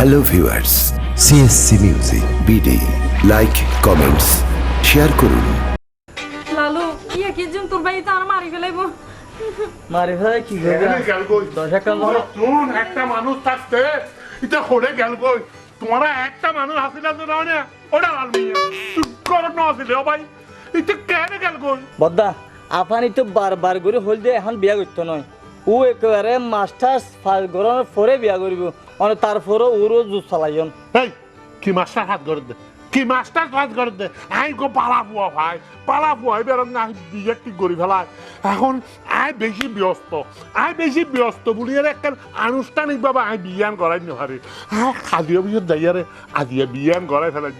Hello viewers CSC music BD like comments share করুন। লালু ইয়া কি জন তোর বাড়িতে আর মারি ফেলাইব? মারি ফেলে কি কই? দশ একটা শুন একটা মানুষ থাকতে এটা হরে গেল কই? তোমারা একটা মানুষ হাসিল আছে না মানে? ওটা আলমি কর না আসিল ও ভাই। এটা কেন গেল কই? বদ্দা আপানি তো বারবার করে হল দিয়ে এখন বিয়া করতে নয়। ও একেবারে মাস্টার্স ফাল করার পরে বিয়া করব। মানে তারপরে ওরও জুস চালাইন এই, কি মাস্টার হাত করে দে, কি মাস্টার হাত করে দে। আই গো পালা বুয়া ভাই, পালা বুয়া এবার না বিয়ে ঠিক করি ফেলায় এখন আই বেশি ব্যস্ত, আই বেশি ব্যস্ত বলি আর একটা আনুষ্ঠানিকভাবে আই বিয়ান করাই নহারে আই খাদিও বিয়ে যাইয়ারে আজিয়া বিয়ান করাই ফেলাই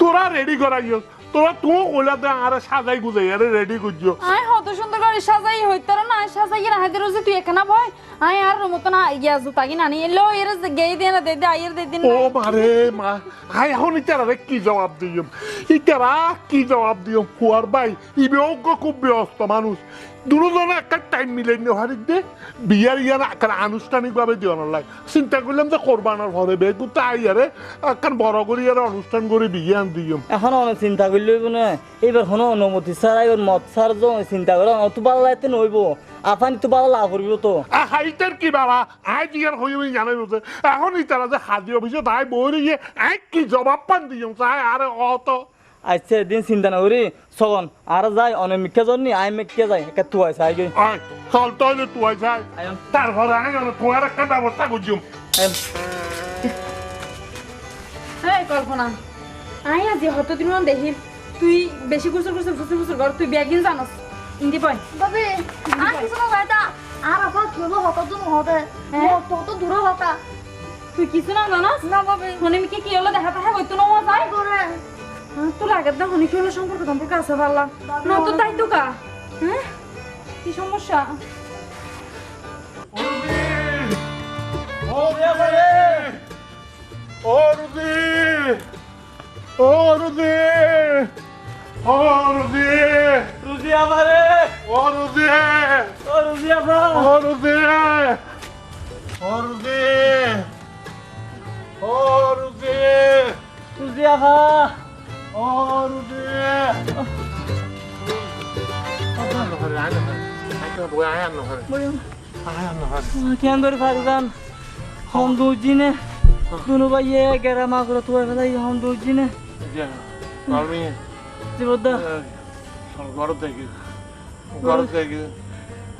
তোরা রেডি করাইও তোরা তুও ওলা দে আর সাজাই গুজাইয়ারে রেডি করছ আই হত সুন্দর করে সাজাই হইতার না আই সাজাই রাহাতে রোজে তুই এখানে ভয়। আই আর মত না ইয়া জুতা কি নানি এলো এর গেই দে না দে দে আইর দে দিন ও মারে মা আই হন ইতারা কি জবাব দিম ইতারা কি জবাব দিম কুয়ার ভাই ইবেও খুব ব্যস্ত মানুষ। দুজনে একটা টাইম মিলে নেওয়ার দে। বিয়ার ইয়ার একটা আনুষ্ঠানিকভাবে দিও না লাগে চিন্তা করলাম যে কোরবানোর ঘরে বেগু তাই আরে একটা বড় করে ইয়ার অনুষ্ঠান করে বিয়ান দিম। এখন অনেক চিন্তা করলে না। এইবার কোনো অনুমতি ছাড়া এবার মদ ছাড় যে চিন্তা করে। অত ভালো লাগতে নইব। আপানি তো ভালো লাভ করব তো। হাইটার কি বাবা? আই জিয়ার হই হই জানাই বলছে এখন ইতারা যে খাদ্য অফিসে তাই বই আই কি জবাব পান দিম চাই আরে অত আচ্ছা দিন চিন্তা না করি সগন আর যাই অনেক মিক্কা জন্নি আই মেক্কে যাই। একা তু আইসা আই গই আয় চল তাহলে তুই যাই আয়ন তারপরে আই তোমার একটা ব্যবস্থা এই কল্পনা। আই আজি হত দিন দেখি তুই বেশি কুসুর কুসুর ফুসুর ফুসুর কর তুই ব্যাগিন জানস ইন্দি পয় বাবে আর কিছু নয় এটা আর আপনার ধুলো হতা তো নহতে তত দূর হতা। তুই কিছু না জানস না বাবে হনি মিকে কি হলো দেখা দেখা হইতো না ও যায় করে তোর আগের দা হনি কি হলো সম্পর্ক সম্পর্ক আছে ভাল্লা। না তো তাই তো কা। হ্যাঁ? কি সমস্যা? ও রুদি ও রুদি ও রুদি রুজি আমারে ও রুদি ও রুদি ও রুদি ও রুদি রুজি আপা ও রুদি কেন ধরে ফারিদান হম দুজিনে দুনু ভাইয়ে গেরা মা করে তুই ফেলাই হম দুজিনে জীবদ্দা ঘর থেকে ঘর থেকে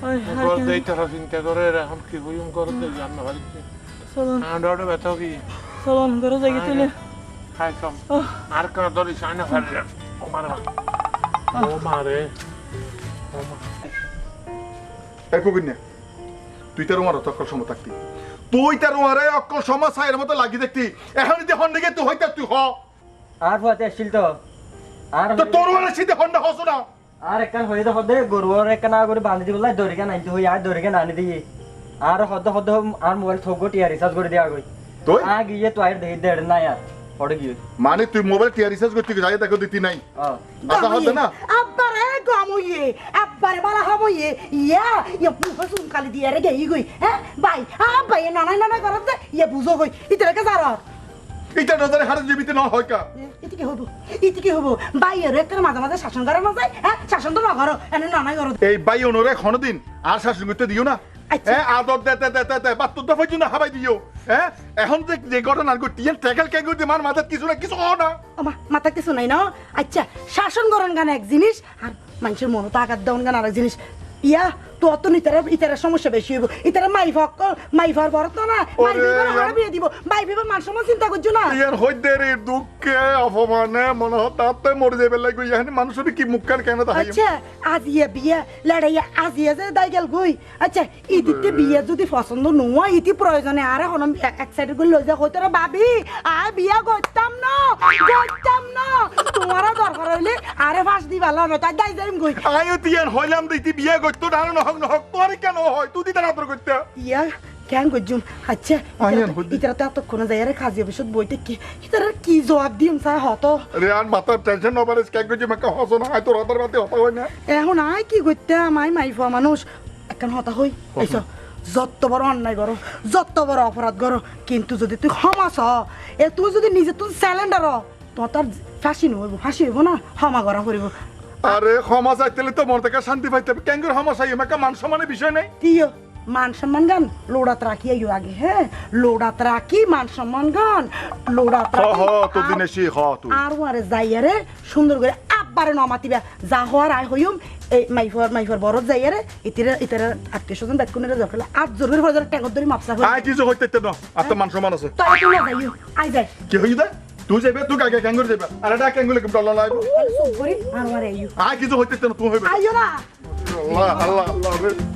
ওই ঘর দেই তারা চিন্তা করে এখন কি হইম ঘর থেকে রান্না বাড়িতে চলুন কি চলুন যাই তুলে এই তুই তার অক্কল সময় থাকতি। তুই তার উমারে অক্কল সময় সাইয়ের মতো লাগি দেখতি। এখন যদি হন্ডে গিয়ে তুই হইতা তুই হ। আর ফুয়াতে আসছিল তো? আর তো তোর উমারে সিধে হন্ডে হস না। আর একখান তো হদে গরু আর একখান করে বাঁধি দিব দড়িকে নাইতে হই আর দড়িকে নানি দিয়ে আর হদ হদ আর মোবাইল থোক টিয়া রিচার্জ করে দিয়া গই তুই? আ গিয়ে তো আর দেখি দেড় নাই আর। মানে তুই মোবাইল টিয়া রিচার্জ করতে যাই দেখো দিতি নাই। আচ্ছা হতে না? আব্বারে গমইয়ে আব্বারে বালা হমইয়ে ইয়া ইয়া বুঝো সুনকালি দিয়ে রে গেই গই হ্যাঁ? ভাই আব্বাই নানাই নানাই করতে ইয়া বুঝো গই ইতরে কে জারর এটা নজরে হারে জীবিত ন হয় কা? ইতি কি হব ইতি কি হব। ভাই এর একটা মাঝে মাঝে শাসন করে না যায় হ্যাঁ? শাসন তো না করো এনে নানাই করো এই বাই অনুরে দিন আর শাসন করতে দিও না। হ্যাঁ আদর দে দে দে দে বা তোর হাবাই দিও। হ্যাঁ এখন যে যে ঘটনা ঘটি ট্যাকেল কে করতে মার মাথার কিছু না কিছু না। আমা মাথা কিছু নাই না? আচ্ছা শাসন করন গান এক জিনিস আর মানুষের মনে তো আঘাত দেওয়ান গান আর এক জিনিস। ইয়া তো অত ইতারা ইতারা সমস্যা বেশি হইব। ইতারা মাই ফক মাই ফার বরত না মাই বিয়ে দিব। মাই মান চিন্তা করছ না? ইয়ার হইতে রে দুঃখে অপমানে মনে হয় তাতে মরে যাবে লাগবে। ইয়ানি মানুষের কি মুখকার কেন তাহাই? আচ্ছা আজ ইয়ে বিয়ে লড়াইয়া আজ ইয়ে যে দাই গেল গই আচ্ছা ইদিতে বিয়ে যদি পছন্দ নোয়া ইতি প্রয়োজনে আর এখন এক সাইডে করে লই যা হইতে রে ভাবি আর বিয়ে করতাম না করতাম না তোমারা দরকার হইলে আরে ফাঁস দিবা লা তাই দাই যাইম গই আয়ো তিয়ান হইলাম দিতি বিয়ে করতো না নহক নহক তোর কেন হয়? তুই দিতে আদর করতে। ইয়া কেন গজুম আচ্ছা। ইতারা তো এতক্ষণ যাই আরে কাজী অফিসত বইতে কি ইতারা কি জবাব দিম চাই হত? রে আর মাথার টেনশন নবারে স্ক্যান করছি মাকে হসো না তোর হাতের মাতে হতা হয় না। এখন আই কি করতাম আই মাই ফুয়া মানুষ। একখান হতা হই আইসো যত বড় অন্যায় করো যত বড় অপরাধ করো কিন্তু যদি তুই ক্ষমাস এ তুই যদি নিজে তুই স্যালেন্ডার তোমার তার ফাঁসি নহইব ফাঁসি হইব না ক্ষমা করা করিব আরে ক্ষমা চাইতে তো মন থেকে শান্তি পাইতে হবে। কেন করে ক্ষমা চাই আমাকে মান সম্মানের বিষয় নেই। তিও মান সম্মান গান? লোড়াত রাখি আইও আগে হ্যাঁ লোড়াত রাখি মান সম্মান গান। লোড়াত রাখি তোর দিনে সে হ তুই আর ওয়ারে যাইয়ারে সুন্দর করে আব্বারে নমাতিবা যা হওয়ার আয় হইম এই মাইফর মাইফর বরত যাইয়ারে ইতিরে ইতারে আত্মীয় স্বজন বেকুনের দরকার আজ জোর করে ফজর ট্যাঙ্গর ধরি মাপসা হই আয় কিছু হইতে না? আর তো মান সম্মান আছে। তাই না যাইও আই যাই। কি হই দে তুই যাবে তুই আগে ক্যাঙ্গুর যাবে আর এটা কেন করে ডলার লাগবে আর কিছু হইতে না তুই হইবে আইও না আল্লাহ আল্লাহ আল্লাহ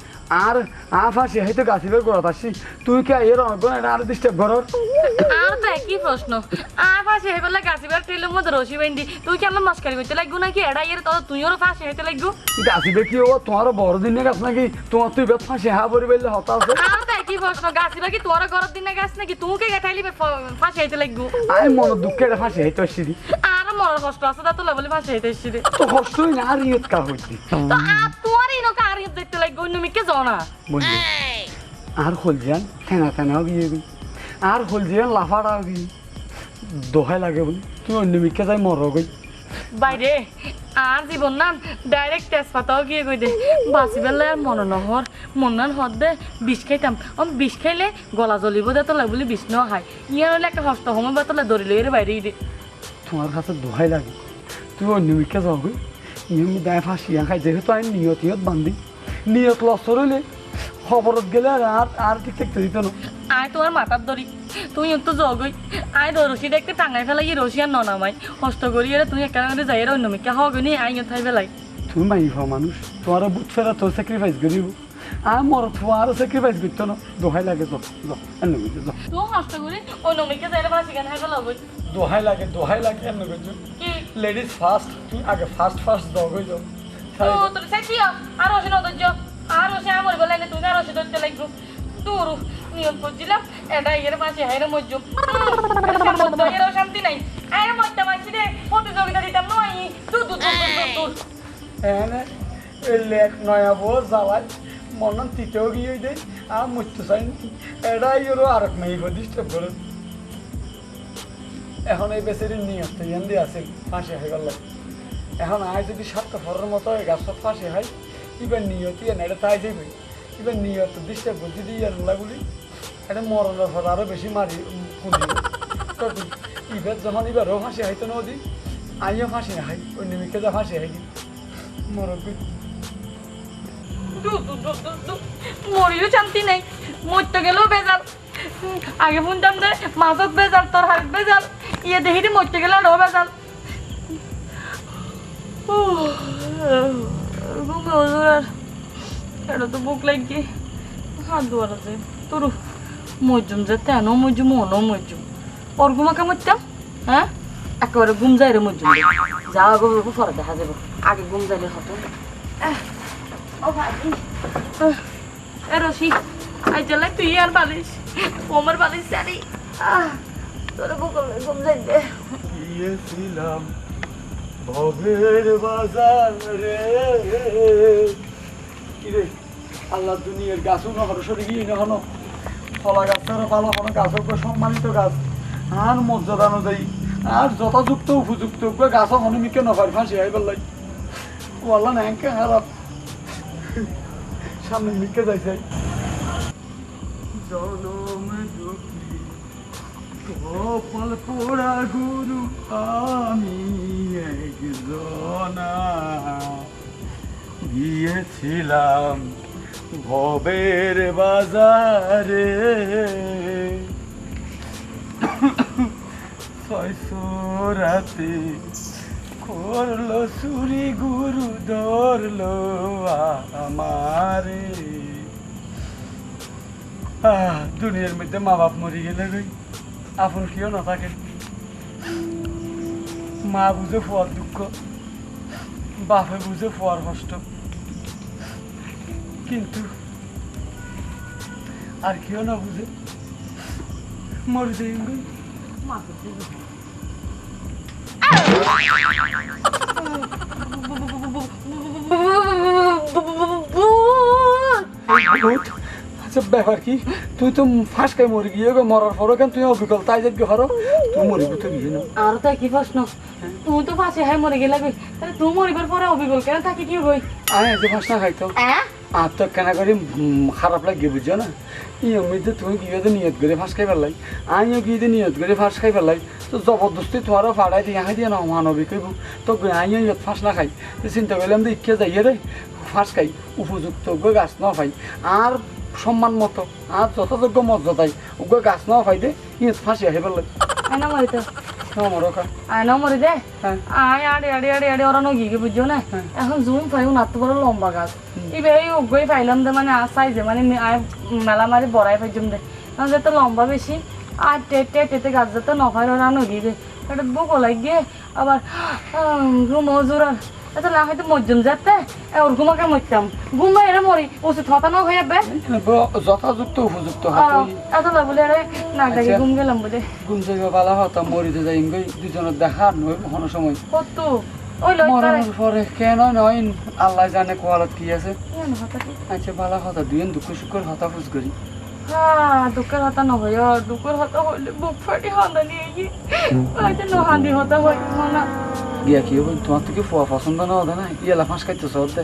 আর আফাসি ফাঁসি হইতো গাছিবের গড়ত আসি তুই কে এর অনগণ আর ডিস্টার্ব করর? আর তো একই প্রশ্ন? আফাসি ফাঁসি হয়ে বললে গাছিবার ট্রেলের মধ্যে রসি বেন্ডি তুই কি আমার মাস্কারি করতে লাগবো নাকি? এড়া এর তো তুই ওর ফাঁসি হইতে লাগবো। গাছিবে কি ও? তোমার বড় দিনে গাছ নাকি? তোমার তুই বেশ ফাঁসি হা পরি বললে হতাশ প্রশ্ন? কি তোর দিনে গাছ নাকি? তুই কে গেঠাইলি ফাঁসি হইতে লাগবো। দুঃখে এটা ফাঁসি আসছি আর কষ্ট আছে তা বলে ফাঁসি হইতে এসছি তো কষ্টই না আর ইয়ত কা হইতি তো আর তোর ইনো কার দেখতে লাগবো অন্য মিকে যাও না। বন্ধু আর হলজিয়ান গিয়ে আর গিয়ে দোহাই লাগে বলি তুই অন্য মিকে যাই মর গই। বাইরে। আর জীবন না ডাইরেক্ট তেজপাতাও গিয়ে কই দে বাঁচি বেলা আর মন নহর। মন নান হদ দে, বিষ খাইতাম। অম, বিষ খাইলে গলা জ্বলিব দে তোলা বলি বিষ ন খাই ইয়ার হলে একটা হস্ত সময় বা তোলা ধরি লইয়ের বাইরে দে। তোমার কাছে দোহাই লাগে। তুই অন্য মিকে যাও গই ইয়ে দায় ফাঁসিয়া খাই। যেহেতু আমি নিয়ত ইয়ত বান্ধি। নিয়ত লসর হইলে খবরত গেলে আর- আর ঠিক থাকতে দিত না। আয় তোমার মাথার ধরি তুই একটু জগই। আয় তো রশি দেখতে টাঙাই ফেলাই রশি আর ননামাই কষ্ট করি এর তুই একা যাই অন্য মিকে হওয়া গনি আই থাই ফেলাই। তুমি মাইফ মানুষ তোমার বুট ফেরা তোর স্যাক্রিফাইস করিব আর মর তোমার স্যাক্রিফাইস করতো না দোহাই লাগে তো তুই কষ্ট করি অন্য মিকে যাই ফাঁসি গান হাই ফেলাব দোহাই লাগে দোহাই লাগে এন্ন করছ কি? লেডিস ফার্স্ট তুমি আগে ফার্স্ট ফার্স্ট দাও গই যাও ও তোর সাইছি আর রশি নদর্য আর রশি আমার বলে তুই আর রশি ধরতে লাগবো। দূর নিয়ম করছিলাম, এটা মাঝে হাইরে মজ্জু শান্তি নাই। মজ্জা রে প্রতিযোগিতা দিতাম নয়। এনে নয়া এখন এই বেচারি নিয়ত দিয়ে আছে, ফাঁসি হয়ে গেল। এখন আয় যদি সাতটা ফরের মতো গাছত ফাঁসি হয়, এবার নিয়ত এটা তাই যাবে এবার নিয়ত ডিস্টার্ব করে যদি ইয়ার লাগুলি এটা মরণের ফল আরও বেশি মারি কুঁদি এবার যখন এবারও ফাঁসি হয়তো নদী আইও ফাঁসি না হয় ওই নিমিকে যা হয় দূর দূর দূর মরিও শান্তি নেই মরতে গেলেও বেজাল আগে শুনতাম যে মাছত বেজাল তোর হাত বেজাল ইয়ে দেখি দি মরতে গেলে আরও বেজাল ঘুমে ওজোর আর এটা তো বুক লাগি হাত দুয়ার আছে। তোর মজুম যে তেন মজুম মনও মজুম ওর ঘুমাকে মরতাম হ্যাঁ? একেবারে ঘুম যাই রে মজুম যাওয়া গো পরে দেখা যাব। আগে ঘুম যাইলে হতো এ রশি আই চলে তুই আর বালিশ। ওমর বালিশ জানি। তোর ঘুম যাই দে গিয়েছিলাম ভবের বাজারে কি রে? আল্লাহ দুনিয়ার গাছও নহর সরে গিয়ে নহনো ফলা গাছ ছাড়া ভালো কোনো গাছ হোক সম্মানিত গাছ। আর মর্যাদা অনুযায়ী, আর যথাযুক্ত উপযুক্ত গাছও হনুমিকে নফার ফাঁসি হয় বললাই ও আল্লাহ না ন্যাংকে খারাপ সামনে মিকে যাইছে জনম দুঃখী কপাল পোড়া গুরু, আমি একজনা। গিয়েছিলাম ভবের বাজারে। রাতে করল চুরি গুরু, ধরলো আমারে। দুনিয়ার মধ্যে মা বাপ মরি গেলে গই আপন কেউ না থাকে মা বুঝে ফুয়ার দুঃখ, বাপে বুঝে ফুয়ার কষ্ট। কিন্তু আর কেউ না বুঝে। মরে যাই আচ্ছা ব্যাপার কি? তুই তো ফাঁস খাই মরে গিয়ে গো মরার পরও কেন তুই অবিকল? তাই যাবি হরো তুই মরিবি তো গিয়ে না। আর তাই কি প্রশ্ন? তুই তো পাশে হাই মরে গেলা তাহলে তুই মরিবার পরে অবিকল কেন থাকি কি গই আমি যে ফাঁস না খাইতো হ্যাঁ? আর তো কেন করি খারাপ লাগে বুঝছ না? ই এমনিতে তুমি গিয়ে তো নিয়ত করে ফাঁস খাই পেলাই আমিও গিয়ে তো নিয়ত করে ফাঁস খাই পেলাই তো জবরদস্তি তোমারও ফাড়াই দিয়ে হাই দিয়ে না মানবী কইব তো আমিও ইয়ত ফাঁস না খাই। তো চিন্তা করলাম যে ইচ্ছে যাই রে, ফাঁস খাই, উপযুক্ত গাছ না পাই। আর সম্মান মতো, আর যথাযোগ্য মর্যাদায় ওগো গাছ না পাই দে ইয়ত ফাঁসি আহি পেলাই ওকা আয়না দে হ্যাঁ। আয় আড়ে আড়ে আড়ে আড়ে ওরা নগি গে বুঝছ না হ্যাঁ। এখন জুম পাই নাত বড় লম্বা গাছ ইবে এই পাইলাম দে মানে সাইজে মানে আয় মেলা মারি বড়াই পাইজম দে যেতে লম্বা বেশি আর টেটে টেটে গাছ যেতে নফাই ওরা নগি গে এটা বুক লাগিয়ে আবার ঘুম জোর এটা না হয়তো যেতে ওর ঘুমাকে মরতাম। ঘুমা এরা মরি হতানো হয়ে যাবে। উপযুক্ত এত বলে নাক ডাকি আচ্ছা। ঘুম গেলাম বুঝে গুম জায়গা বালা হতাম মরিতে যাই গই দুজনের দেখা নয় কোনো সময়। কত? ওই মরার পরে কেন নয় আল্লাহ জানে কোয়ালত কি আছে। আচ্ছা বালা হতা দুই দুঃখ সুখর হতা ফুস করি। হ্যাঁ দুঃখের হতা নহয় দুঃখের হতা হইলে বুক ফাটি হান্দা নিয়ে গিয়ে হয়তো নহান্দি হতা না গিয়া কি হবে তোমার থেকে ফুয়া পছন্দ না হতো না ইয়েলা ফাঁস খাইতে সরতে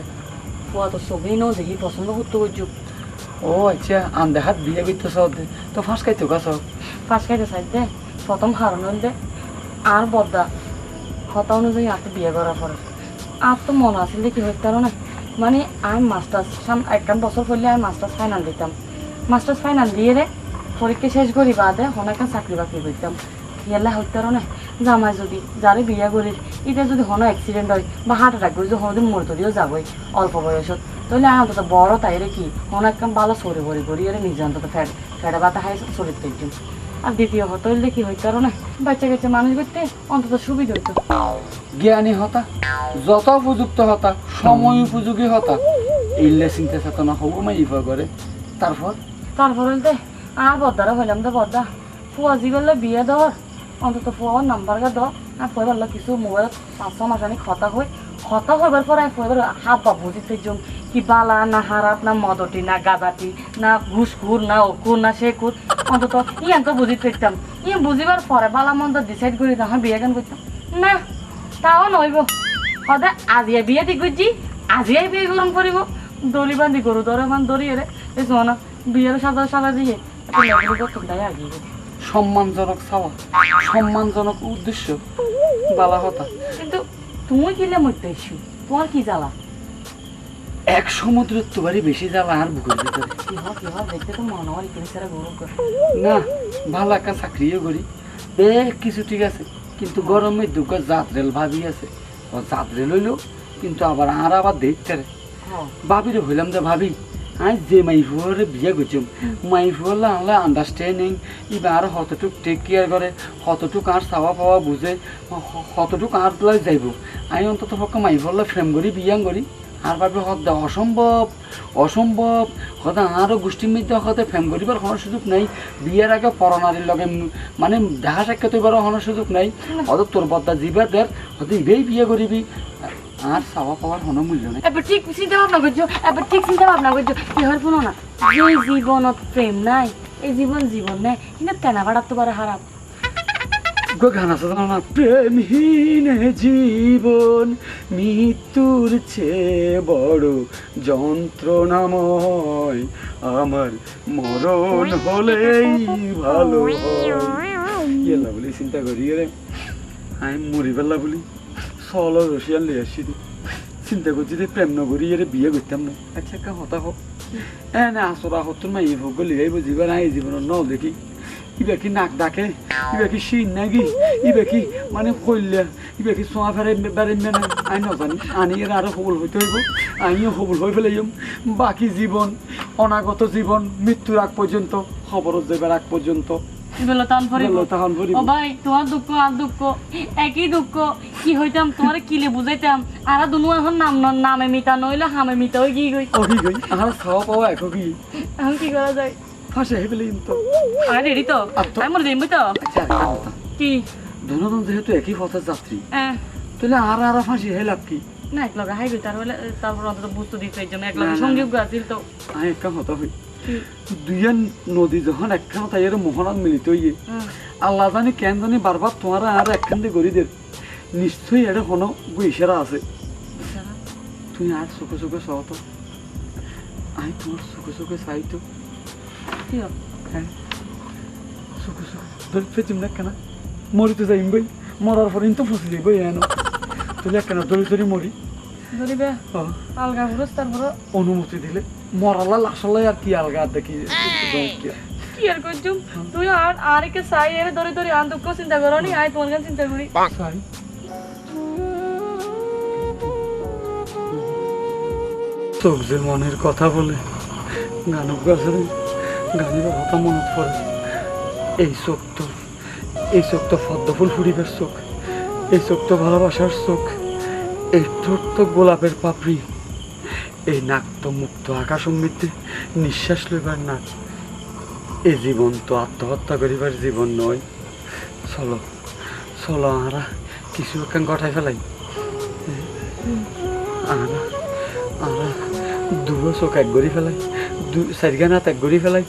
ফুয়া তো সবই ন দেখি পছন্দ করতে করছ ও আচ্ছা আন দেখাত বিয়ে করতে সরতে তো ফাঁস খাইতে গাছ ফার্স্ট খাইতে চাইতে প্রথম হারানো দে আর বদ্দা হতা অনুযায়ী আর তো বিয়ে করার পরে আর তো মন আছিল যে কি হইতে না মানে আমি মাস্টার্স সাম একখান বছর পড়লে আমি মাস্টার্স ফাইনাল দিতাম মাস্টার্স ফাইনাল দিয়ে রে, পরীক্ষা শেষ করি বাদে অনেক চাকরি বাকরি করতাম ইয়ালে হইতে পারো না জামাই যদি যারে বিয়া করি এটা যদি হনো অ্যাক্সিডেন্ট হয়, বা হার্ট অ্যাটাক করে যদি হনোদিন মরতরিও যাবই অল্প বয়সত। তাহলে আমি অন্তত বড় তাইরে কি? হনো একদম ভালো সরে ভরি করি এর নিজে অন্তত ফ্যাট ফ্যাটে বাতা খাই চরিত্র একজন আর দ্বিতীয় হতো হইলে কি হইতে পারো না বাচ্চা কাচ্চা মানুষ করতে অন্তত সুবিধা হইতো। জ্ঞানী হতা, যত উপযুক্ত হতা, সময় উপযোগী হতা, ইল্লে চিন্তা চেতনা হব মাই করে। তারপর তারপর হইতে আর বদ্দারা হইলাম তো বদ্দা ফুয়া জি বললে বিয়ে দেওয়ার অন্তত ফুয়ার নাম্বার গা দাও আর ফুয়া বলল কিছু মোবাইলত পাঁচশো মাস আনি খতা হই। খতা হইবার পর আমি ফুয়া হাত বা বুঝিতে জম। কি বালা, না হারাত, না মদটি, না গাদাটি না ঘুসখুর না অকুর, না শেকুর। অন্তত ইয়ান তো বুঝিতে পারতাম ইয়ে বুঝিবার পরে বালা মন্দ ডিসাইড করি, তখন বিয়ে কেন করতাম না, তাও নইব। সদায় আজিয়ে বিয়ে ঠিক করছি আজিয়ে বিয়ে গরম করিব। দলি বান্ধি গরু দরে মান দরিয়ে রে। এই শোনা দিয়ে সম্মানজনক চাওয়া সম্মানজনক উদ্দেশ্য বালা হতা। কিন্তু তুমি কিলে মরতে ইস্যু তোমার কি জ্বালা? এক সমুদ্রের বেশি জ্বালা আর বুকের ভিতরে কি হয় কি হয় দেখতে তো মনে হয় গরম করে। না ভালো একটা চাকরিও করি। বেশ কিছু ঠিক আছে কিন্তু গরমে দুঃখ যাত্রেল ভাবি আছে। ও যাত্রেল হইল কিন্তু আবার আর আবার দেখতে রে। হ্যাঁ। ভাবিরে হইলাম যে ভাবি আই যে মাইফুয়ারে বিয়ে করছম মাইফুয়ারলা আনলে আন্ডারস্ট্যান্ডিং ইবা আর কতটুক টেক কেয়ার করে কতটুক আর চাওয়া পাওয়া বুঝে হ- কতটুক আর প্লাই যাইব আমি অন্তত পক্ষে মাইফুয়ারলা ফ্রেম করি বিয়াং করি আর ভাবি হদ অসম্ভব অসম্ভব হতে আরও গোষ্ঠীর মধ্যে হতে ফ্রেম করিবার কোনো সুযোগ নাই বিয়ের আগে পরনারীর লগে মানে দেখা সাক্ষাৎ হইবার কোনো সুযোগ নাই হয়তো তোর বদ্দা জিবার দের হতে ইবেই বিয়ে করিবি আর চাওয়া পাওয়ার কোনো মূল্য নেই। এবার ঠিক চিন্তা ভাবনা করছ এবার ঠিক চিন্তা ভাবনা করছ কি হয় শুনো না। যে জীবনত প্রেম নাই এই জীবন জীবন নাই কিন্তু তেনা তো খারাপ গান আছে না প্রেমহীন জীবন মৃত্যুর চেয়ে বড় যন্ত্রণাময়। আমার মরণ হলেই ভালো হয়। বলি চিন্তা করি রে। আমি মরি পেলা বলি। চল রসিয়ান লিয়ে আসছি চিন্তা করছি যে প্রেম নগরী এর বিয়ে করতাম না। আচ্ছা একটা হতা হোক এ না আসরা হোক গলি এই বুঝিবা না এই জীবনের ন দেখি। ইবা কি নাক ডাকে ইবা কি শিন নাকি ইবা কি মানে কইলে ইবা কি সোয়া ফেরে বেড়েন না? আই নজানি আনি এর আরও সবল হইতে হইব। আমিও সবল হয়ে ফেলাইম। বাকি জীবন অনাগত জীবন মৃত্যুর আগ পর্যন্ত খবরত যাবার আগ পর্যন্ত। বেলা টান ফরিব বেলা টান ফরিব। ও ভাই তোমার দুঃখ আর দুঃখ একই দুঃখ। কি হইতাম তোমার কিলে বুঝাইতাম? আর দুনু এখন নাম নামে মিতা নইলে হামে মিতা গিয়ে গই অহি গই আর খাওয়া পাওয়া এক কি? এখন কি করা যায়? ফাঁসে ফেলাইম তো রেডি তো। আমি দিম তো একটা কথা কি? দুজন যেহেতু একই পথের যাত্রী তাহলে আর আর ফাঁসি হয়ে লাভ কি? না এক লগে হাই গই তার বলে তারপর অন্তত বুঝতে দিতে এই জন্য। এক লগে না, আছিল তো। আমি একটা কথা হই। দুইয়া নদী যখন একখান তাই মোহনাত মিলিত হইয়ে। আল্লাহ জানি কেন জানি বারবার তোমার আর একখান দিয়ে গড়ি দের নিশ্চয়ই এটা কোনো ইশারা আছে। তুমি আর চোখে চোখে চাও তো। আমি তোমার চোখে চোখে চাই তো? হ্যাঁ। চোখে চোখে ধরে ফেচিম না কেন? মরিতে যাইম বই। মরার পরে তো ফসি যাইব এনো তাহলে কেন ধরে ধরে মরি? ধরিবে আলগা তারপর অনুমতি দিলে। মরালা লাশালাই আর কি আলগা দেখি কি। আর করছুম? তুই আর আর কে সাই এর ধরে ধরে আন দুঃখ চিন্তা করো নি তোমার চিন্তা করি। যে মনের কথা বলে গানক গাছের গানের কথা মনে পড়ে। এই চোখ তো এই চোখ তো পদ্মফুল ফুরিবের চোখ এই চোখ তো ভালোবাসার চোখ। এই ঠোঁট তো গোলাপের পাপড়ি, এই নাক তো মুক্ত আকাশ সমৃদ্ধি, নিঃশ্বাস লইবার নাক এই জীবন তো আত্মহত্যা করিবার জীবন নয়। চলো চলো আরা কিছু একখান গঠাই ফেলাই। আরা আরা দুটো চোখ এক গড়ি ফেলাই দু চারিগান হাত এক গড়ি ফেলাই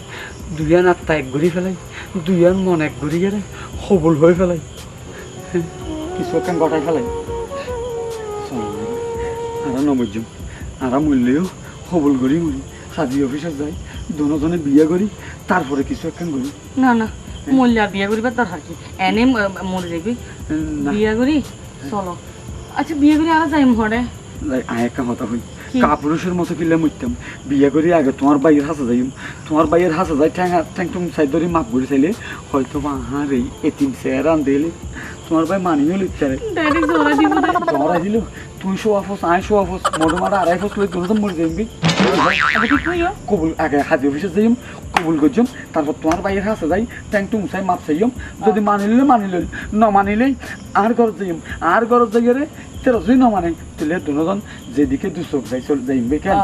দুইয়ান আত্মা এক গড়ি ফেলাই দুইয়ান মন এক গড়ি গেলে সবল হয়ে ফেলাই। কিছু একখান গঠাই ফেলাই। আরা মূল্যেও সবল করি মরি সাজি অফিসে যাই দুজনে বিয়ে করি তারপরে কিছু একখান করি। না না মূল্য বিয়া করিবার দরকার কি? এনে মরে যাবি না। বিয়া করি চলো। আচ্ছা বিয়ে করি আর যাইম ঘরে? আয় একটা কথা হই কাপুরুষের মতো কিলে মুইতাম বিয়ে করি আগে তোমার বাইয়ের হাসা যাইম। তোমার বাইয়ের হাসা যাই ঠ্যাং ঠ্যাং টুং সাইড ধরে মাপ করে চাইলে হয়তো বা হার এই এতিম চেয়ার আন দিলে তোমার ভাই মানিও লিখতে জোড়া দিব আহিল তুই শোয়া ফোস আয় শোয়া ফোস মোটো মারা কইও কবুল আগে হাজি অফিসে যাইম কবুল করছম তারপর তোমার বাইয়ের হাসা যাই ট্যাং টুং সাই মাপ চাইম। যদি মানিলে মানিলে ন মানিলেই আর ঘর যাইম আর ঘর যাই রে তেরো যদি ন মানে তাহলে দুজন যেদিকে দু চোখ যাই চল যাইম বে কেন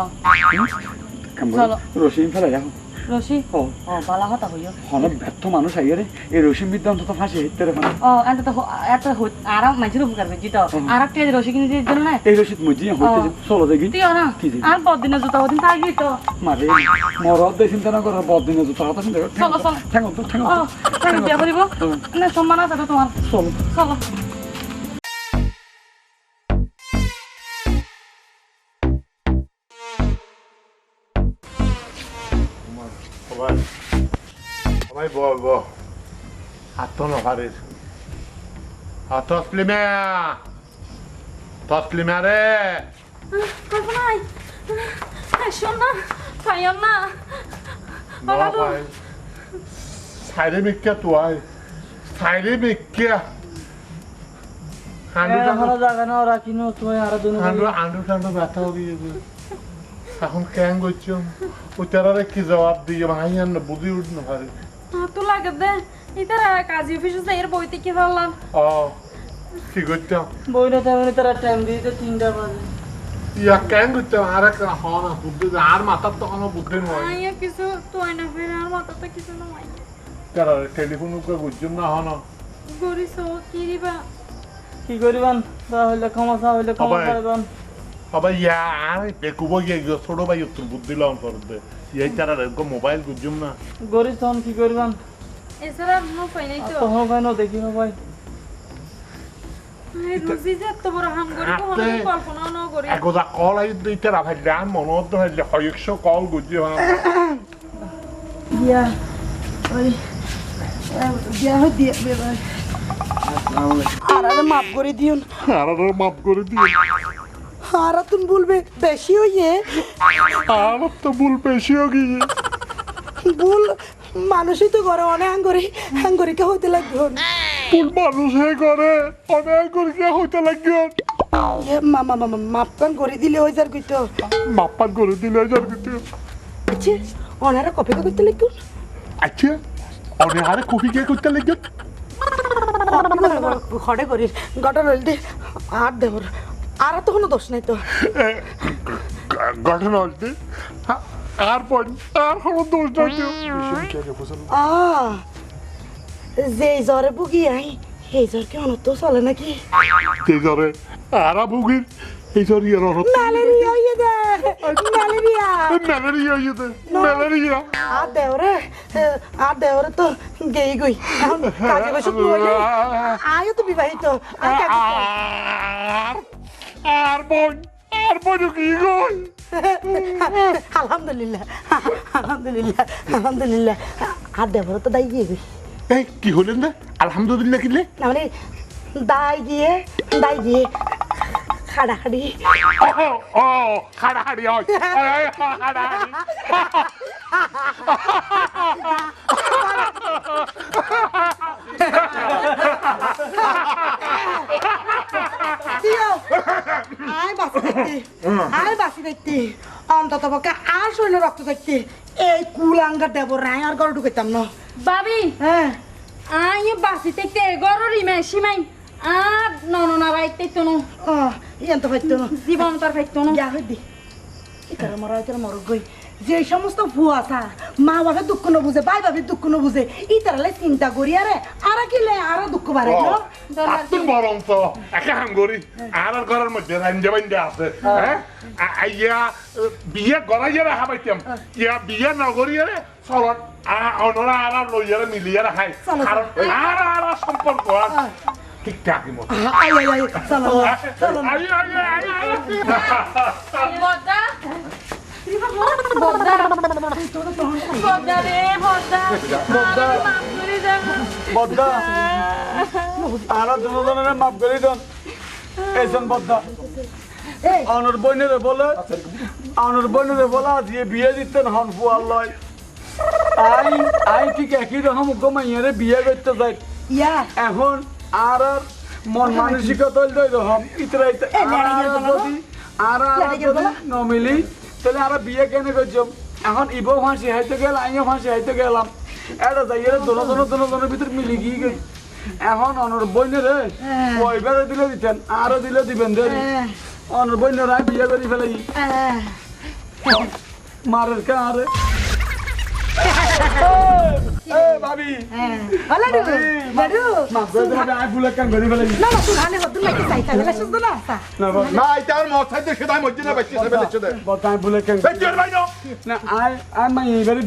চলো। রসিম ফেলাই রাখো রশি? ও। ও বালা কথা হইও। হন ব্যর্থ মানুষ আইয়ারে এই রসিম বিদ্যা অন্তত ফাঁসি হিতে রে মানে। ও এত তো এত আর মানুষের উপকার করছি তো আর একটা রশি কিনে দিয়ে জন্য না? এই রসিদ মজি হইতে। চলো দেখি তুই না? আর বদিনে জুতা ওদিন থাকবি তো মারে মরদ দেয় চিন্তা না করো বদিনে জুতা কথা চিন্তা করো। চলো, চলো। ঠ্যাং তো ঠ্যাং ও তাকে বিয়া করিব না সম্মান আছে তো তোমার। চলো। চলো। সবাই ব ব হাত নভারে হাত তসলিমে তসলিমে রে কল্পনাই শোন না পাইয়াম না নভাই সাইডে সাইডে মিক্কে আন্ডু টান্ডু ব্যথা হয়ে এখন কেন করছ উত্তরারে কি জবাব দিয়ে ভাই বুঝি উঠ পারে তো লাগে দে। ইতার কাজী অফিসে যাই এর বইতে কি পারলাম ও কি করতাম বইটা তেমনি তারা টাইম দিতে তিনটা বাজে। ইয়া কেন আর এক হওয়া বুদ্ধি আর মাথার তো কোনো বুদ্ধি নয় আইয়া কিছু তো আইনা ফেরে আর মাথাতে কিছু নয় তারা টেলিফোন বুঝছেন না হন গরিস কি দিবা? কি করিবান? তাহলে ক্ষমা চা হইলে ক্ষমা। করবান। ইয়া আর বেকুব গিয়ে ছোট ভাই তোর বুদ্ধি লন করবে এই তারা রেগো মোবাইল বুঝুম না গরিব তখন কি করিবান এছাড়া আর কোনো নাই তো তো হবে না দেখি ভাই না করি একদা কল আই দিতে রাখাই আর মনত হইলে হয়কশো কল গুজি বিয়া ওই বিয়া হই দিয়ে আর আরে মাফ করে দিউন আর মাফ করে আর তুমি বলবে বেশি হইয়ে। আর তো ভুল বেশিও গিয়ে ভুল মানুষই তো করে অনেক আঙ্গুরি আঙ্গুরিকে হইতে লাগবে ভুল মানুষে করে অনেক করে হইতে লাগবে ইয়ে মামা মামা মাপকান করে দিলে হয়ে যার কইতো। মাপ্পান করে দিলে যার কিন্তু আচ্ছা অনারা কপি করতে লাগবে আচ্ছা অনেক আরে কফি কে করতে লাগবে খড়ে করিস গটা রইল দে আর দেবর আর তো কোনো দোষ নাই তো ঘটনা হচ্ছে আর আর কোনো দোষ নাই আ যে জ্বরে ভুগি আই এই জ্বর কি অনত চলে নাকি সেই জ্বরে আরা ভুগির এই জ্বর ইয়ার অর্থ ম্যালেরিয়া হইয়ে দে ম্যালেরিয়া ম্যালেরিয়া হইতে ম্যালেরিয়া আর দেওরে আর দেওরে তো গেই গই কাজে বসে তুই তো বিবাহিত আর। আর বোন আর বোন কি গই আলহামদুলিল্লাহ আলহামদুলিল্লাহ আলহামদুলিল্লাহ। আর দেবর তো দাই গিয়ে এই কি হলেন না আলহামদুলিল্লাহ কিলে মানে দাই গিয়ে দাই গিয়ে খাড়াখাড়ি। ও ও হাড়াহাড়ি হয় হাড়াহাড়ি আয় বাসি দেখতে আয় বাসি দেখতে। অন্তত পক্ষে আর শৈল রক্ত দেখতে এই কুলাঙ্গার দেবর রায় আর ঘরে ঢুকাইতাম না। বাবি হ্যাঁ। আই বাসি থেকে গরর ইমে সিমাই। আর ন ইয়ান তো পাইতো না। জীবন তার ফাইতো না। যা হই দি ইতারা মরা ইতারা মরক গই। যে সমস্ত আছে মা বাপে দুঃখ ন বুঝে ভাই বাপে দুঃখ ন বুঝে ইতারালে চিন্তা করি আরে আর কিলে আর দুঃখ বাড়াই তুই বরং তো একে হাঙ্গরি আর আর ঘরের মধ্যে রাঞ্জা বাঞ্জা আছে হ্যাঁ। আ- আইয়া বিয়ে গড়াইয়া রাখা পাইতাম ইয়া বিয়ে নগরিয়ারে চলত অনরা আর আর লইয়ারে মিলিয়া রাখাই কারণ আর আর আর সম্পর্ক ঠিকঠাক মতো আই আই আই চলো চলো আই আই আই আই বদ্দা? বদ্দা? বদ্দা রে বদ্দা। বদ্দা। মাফ করে দে বদ্দা। আর দুজনের মাপ করে দেন। এইজন বদ্দা। এই। আনর বইনেরে বলে। আনর বইনেরে বলে আজকে বিয়ে দিতেন হন ফুয়ার লয়। আই আই ঠিক একই রকম গমাইয়ারে বিয়ে করতে যাই। এখন আর আর মন মানসিকতা হইল এরকম ইতরা আর যদি আর আর যদি নমিলি। তাহলে আর বিয়ে কেন করছম? এখন ইবো ফাঁসি হাইতে গেল আইও ফাঁসি হাইতে গেলাম। এটা যাইয়ে দোনো দোনো দোনো দোনোর ভিতর মিলি গিয়ে গেই এখন অনর বইনে রে হ্যাঁ। দিলে দিতেন আরও দিলে দিবেন রে। হ্যাঁ। অনর বইনের আই বিয়ে করে ফেলাই। মারের কে আরে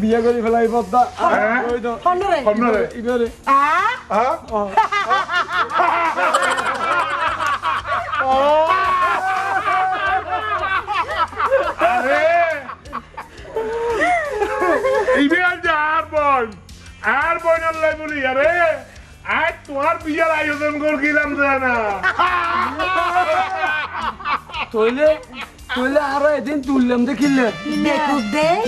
বিয়ে করে ফেলাই হ্যাঁ? কমনরে এবারে আ? হ্যাঁ আরে! ইবে আর বোন আর বন আল্লাহ বলি আরে আজ তোমার বিয়ার আয়োজন করছিলাম জানা তইলে তইলে আরও এদিন তুললাম দেখিলে। দেখুক দেই।